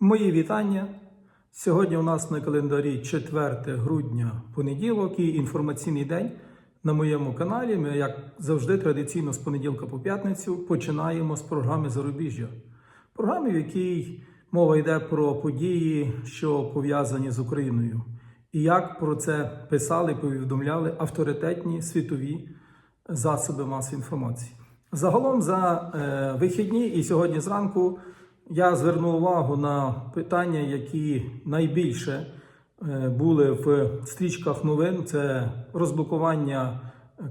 Мої вітання. Сьогодні у нас на календарі 4 грудня понеділок і інформаційний день на моєму каналі. Ми, як завжди, традиційно з понеділка по п'ятницю починаємо з програми Зарубіжжя. Програми, в якій мова йде про події, що пов'язані з Україною, і як про це писали повідомляли авторитетні світові засоби масової інформації. Загалом за е, вихідні і сьогодні зранку я звернув увагу на питання, які найбільше е, були в стрічках новин: це розблокування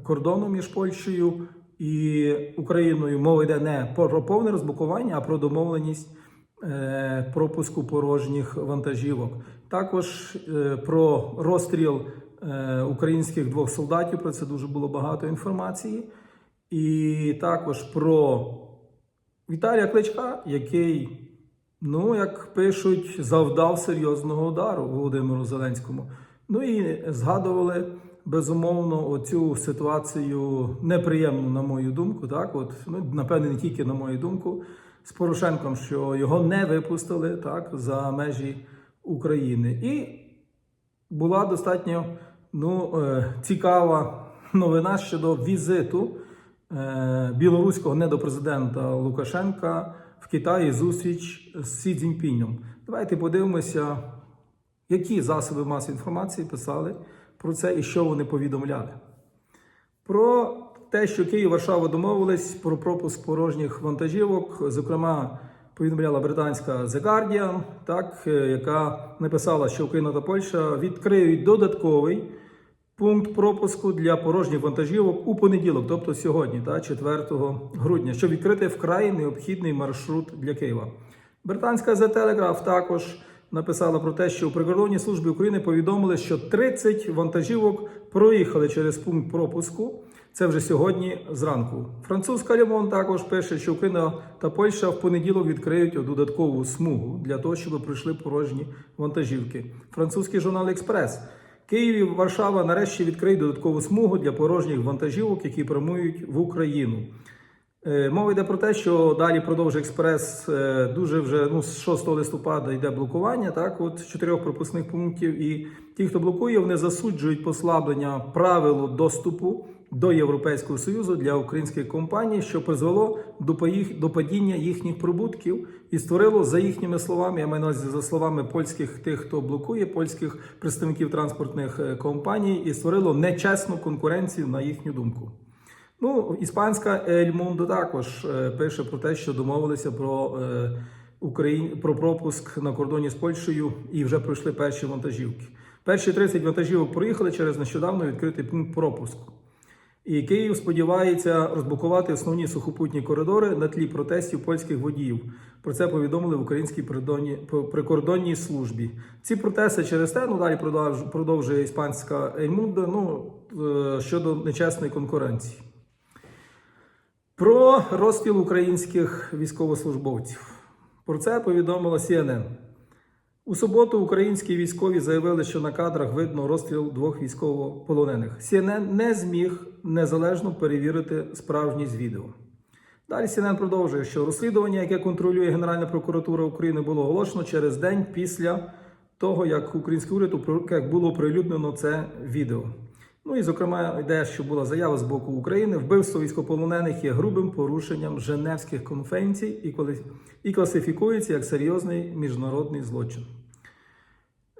кордону між Польщею і Україною. Мова йде не про повне розблокування, а про домовленість е, пропуску порожніх вантажівок. Також е, про розстріл українських двох солдатів. Про це дуже було багато інформації. І також про Віталія Кличка, який, ну, як пишуть, завдав серйозного удару Володимиру Зеленському. Ну і згадували безумовно оцю ситуацію неприємну, на мою думку. Так, от ну, напевне, не тільки на мою думку, з Порошенком, що його не випустили так за межі України. І була достатньо ну, е, цікава новина щодо візиту білоруського недопрезидента Лукашенка в Китаї зустріч з Сі Цзіньпінем. Давайте подивимося, які засоби масової інформації писали про це і що вони повідомляли. Про те, що Київ Варшава домовились про пропуск порожніх вантажівок, зокрема, повідомляла британська The Guardian, так, е, яка написала, що Україна та Польща відкриють додатковий пункт пропуску для порожніх вантажівок у понеділок, тобто сьогодні, та, 4 грудня, щоб відкрити вкрай необхідний маршрут для Києва. Британська The Telegraph також написала про те, що у прикордонній службі України повідомили, що 30 вантажівок проїхали через пункт пропуску. Це вже сьогодні зранку. Французька Лімон також пише, що Україна та Польща в понеділок відкриють додаткову смугу для того, щоб пройшли порожні вантажівки. Французький журнал Експрес. Київ Варшава нарешті відкриє додаткову смугу для порожніх вантажівок, які прямують в Україну. Е, Мова йде про те, що далі продовжує експрес е, дуже вже ну, з 6 листопада йде блокування. Так, от чотирьох пропускних пунктів. І ті, хто блокує, вони засуджують послаблення правил доступу до Європейського союзу для українських компаній, що призвело до падіння їхніх прибутків і створило за їхніми словами, я маю на увазі за словами польських тих, хто блокує польських представників транспортних е, компаній, і створило нечесну конкуренцію на їхню думку. Ну, іспанська Ель Мундо також е, пише про те, що домовилися про, е, Україн... про пропуск на кордоні з Польщею і вже пройшли перші вантажівки. Перші 30 вантажівок проїхали через нещодавно відкритий пункт пропуску. І Київ сподівається розблокувати основні сухопутні коридори на тлі протестів польських водіїв. Про це повідомили в українській прикордонній, службі. Ці протести через те, ну далі продовж- продовжує іспанська Ельмунда, ну е, щодо нечесної конкуренції. Про розстріл українських військовослужбовців. Про це повідомила CNN. У суботу українські військові заявили, що на кадрах видно розстріл двох військовополонених. CNN не зміг незалежно перевірити справжність відео. Далі CNN продовжує, що розслідування, яке контролює Генеральна прокуратура України, було оголошено через день після того, як український уряд як було оприлюднено це відео. Ну і зокрема йде, що була заява з боку України. Вбивство військополонених є грубим порушенням Женевських конвенцій і класифікується як серйозний міжнародний злочин.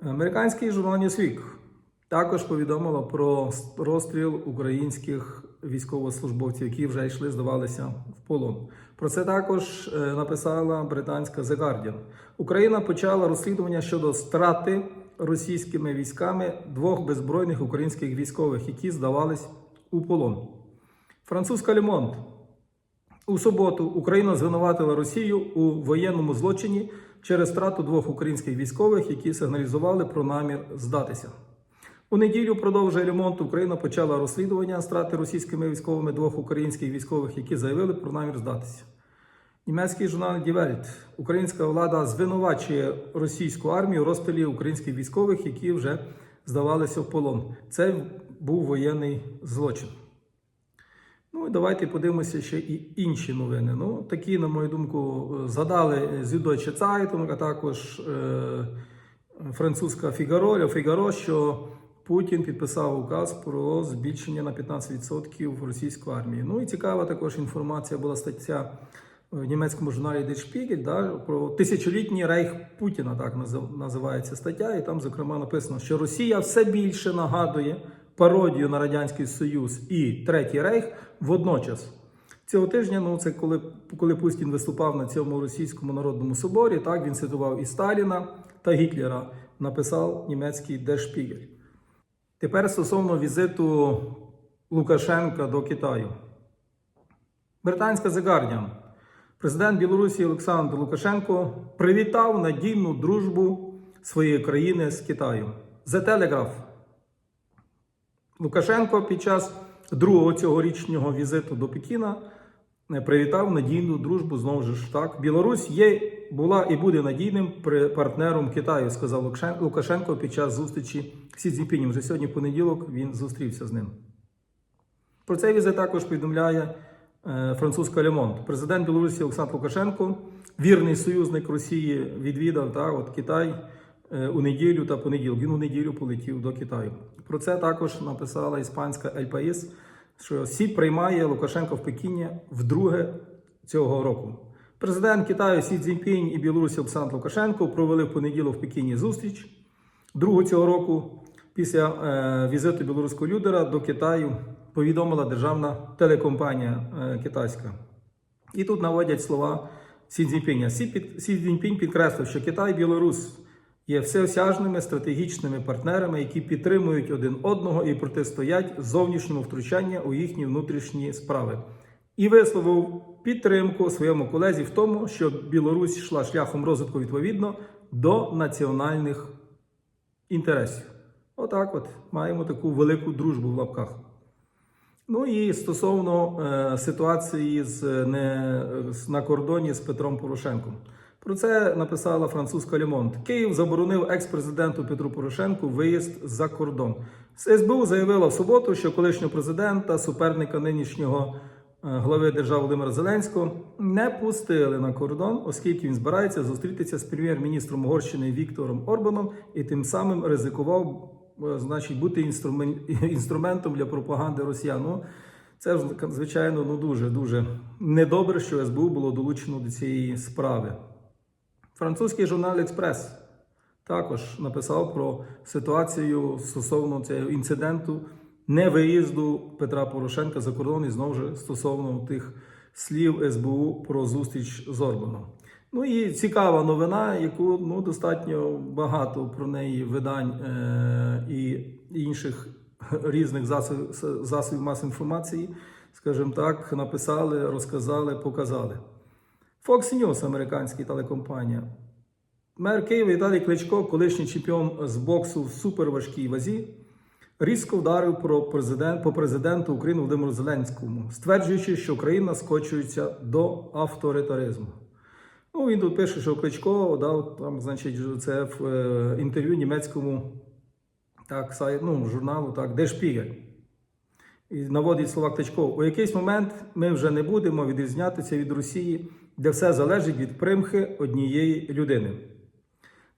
Американський журнал Newsweek також повідомило про розстріл українських військовослужбовців, які вже йшли, здавалися в полон. Про це також е, написала британська The Guardian. Україна почала розслідування щодо страти російськими військами двох беззбройних українських військових, які здавались у полон. Французька Лемонт у суботу Україна звинуватила Росію у воєнному злочині через втрату двох українських військових, які сигналізували про намір здатися. У неділю продовжує ремонт. Україна почала розслідування страти російськими військовими двох українських військових, які заявили про намір здатися. Німецький журнал Welt. Українська влада звинувачує російську армію у розстрілі українських військових, які вже здавалися в полон. Це був воєнний злочин. Ну і давайте подивимося ще і інші новини. Ну, такі, на мою думку, згадали Süddeutsche Zeitung, а також е, французька Фігаро, Фігаро, що Путін підписав указ про збільшення на 15% російську армію. Ну і цікава також інформація була стаття в німецькому журналі Der Spiegel, да, про тисячолітній рейх Путіна, так називається стаття. І там, зокрема, написано, що Росія все більше нагадує пародію на Радянський Союз і Третій Рейх водночас. Цього тижня, ну це коли, коли Путін виступав на цьому російському народному соборі, так він цитував і Сталіна та Гітлера, написав німецький Spiegel. Тепер стосовно візиту Лукашенка до Китаю. Британська The Guardian. Президент Білорусі Олександр Лукашенко привітав надійну дружбу своєї країни з Китаєм. The Telegraph. Лукашенко під час другого цьогорічного візиту до Пекіна е, привітав надійну дружбу знову ж так. Білорусь є, була і буде надійним партнером Китаю, сказав Лукашенко під час зустрічі Сі Цзіньпінем. Вже сьогодні в понеділок він зустрівся з ним. Про цей візит також повідомляє е, французька Лемонт. Президент Білорусі Олександр Лукашенко, вірний союзник Росії, відвідав та, от, Китай е, у неділю та понеділок. Він у неділю полетів до Китаю. Про це також написала іспанська Ель Паїс, що Сі приймає Лукашенка в Пекіні вдруге цього року. Президент Китаю Сі Цзіньпінь і Білорусі Олександр Лукашенко провели в понеділок в Пекіні зустріч. Другого цього року, після е, візиту білоруського лідера до Китаю, повідомила державна телекомпанія е, китайська. І тут наводять слова Сі Цзіньпіня. Сі, Цзіньпінь підкреслив, що Китай і Білорусь є всеосяжними стратегічними партнерами, які підтримують один одного і протистоять зовнішньому втручанню у їхні внутрішні справи. І висловив підтримку своєму колезі в тому, що Білорусь йшла шляхом розвитку відповідно до національних інтересів. Отак, от маємо таку велику дружбу в лапках. Ну і стосовно е, ситуації з, не, з- на кордоні з Петром Порошенком. Про це написала французька Лемонт. Київ заборонив екс-президенту Петру Порошенку виїзд за кордон. СБУ заявила в суботу, що колишнього президента, суперника нинішнього е, глави держави Володимира Зеленського, не пустили на кордон, оскільки він збирається зустрітися з прем'єр-міністром Угорщини Віктором Орбаном і тим самим ризикував е, значить, бути інструмен- інструментом для пропаганди росіян. Ну, це звичайно, ну дуже дуже недобре, що СБУ було долучено до цієї справи. Французький журнал Експрес також написав про ситуацію стосовно цього інциденту невиїзду Петра Порошенка за кордон і знову ж стосовно тих слів СБУ про зустріч з Орбаном. Ну і цікава новина, яку ну, достатньо багато про неї видань е- і інших різних засобів, засобів масової інформації, скажімо так, написали, розказали, показали. Fox News, американська телекомпанія. Мер Києва Віталій Кличко, колишній чемпіон з боксу в суперважкій вазі, різко вдарив про президент, по президенту України Володимиру Зеленському, стверджуючи, що Україна скочується до авторитаризму. Ну, він тут пише, що Кличко дав там, значить, це в е, інтерв'ю німецькому так, сайт, ну, журналу так, Der Spiegel. І наводить слова Кличко. У якийсь момент ми вже не будемо відрізнятися від Росії, де все залежить від примхи однієї людини.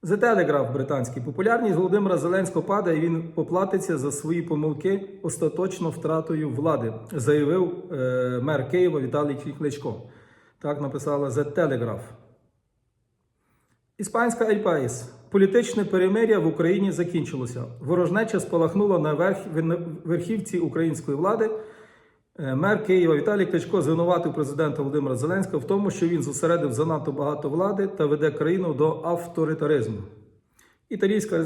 The Telegraph британський. Популярність Володимира Зеленського падає, і він поплатиться за свої помилки остаточно втратою влади, заявив е, мер Києва Віталій Кличко. Так написала The Telegraph. Іспанська Ель Паїс. Політичне перемир'я в Україні закінчилося. Ворожнеча спалахнула на верх- верхівці української влади. Е, Мер Києва Віталій Кличко звинуватив президента Володимира Зеленського в тому, що він зосередив занадто багато влади та веде країну до авторитаризму. Італійська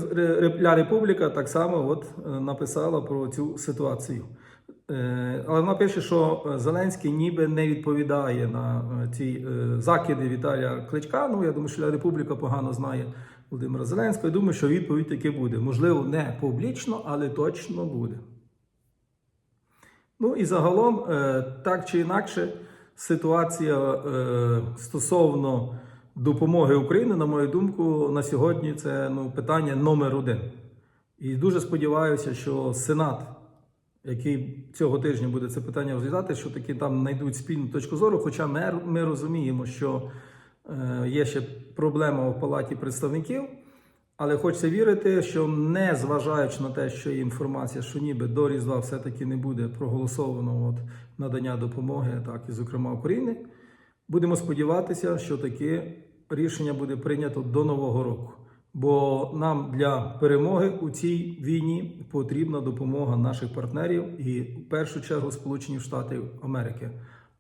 Ля Републіка так само от, е, написала про цю ситуацію. Е, Але вона пише, що е, Зеленський ніби не відповідає на е, ці закиди Віталія Кличка. Ну, я думаю, що Ля Републіка погано знає Володимира Зеленського. Я думаю, що відповідь таки буде. Можливо, не публічно, але точно буде. Ну і загалом, так чи інакше, ситуація стосовно допомоги Україні, на мою думку, на сьогодні це ну, питання номер один. І дуже сподіваюся, що Сенат який цього тижня буде це питання розглядати, що таки там знайдуть спільну точку зору. Хоча ми, ми розуміємо, що е, є ще проблема в палаті представників. Але хочеться вірити, що не зважаючи на те, що є інформація, що ніби до Різдва все-таки не буде проголосовано от, надання допомоги, так і зокрема України, будемо сподіватися, що таке рішення буде прийнято до Нового року. Бо нам для перемоги у цій війні потрібна допомога наших партнерів і в першу чергу Сполучені Штати Америки.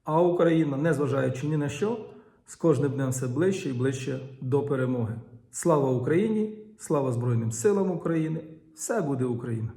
А Україна, незважаючи ні на що, з кожним днем все ближче і ближче до перемоги. Слава Україні! Слава Збройним силам України! Все буде Україна!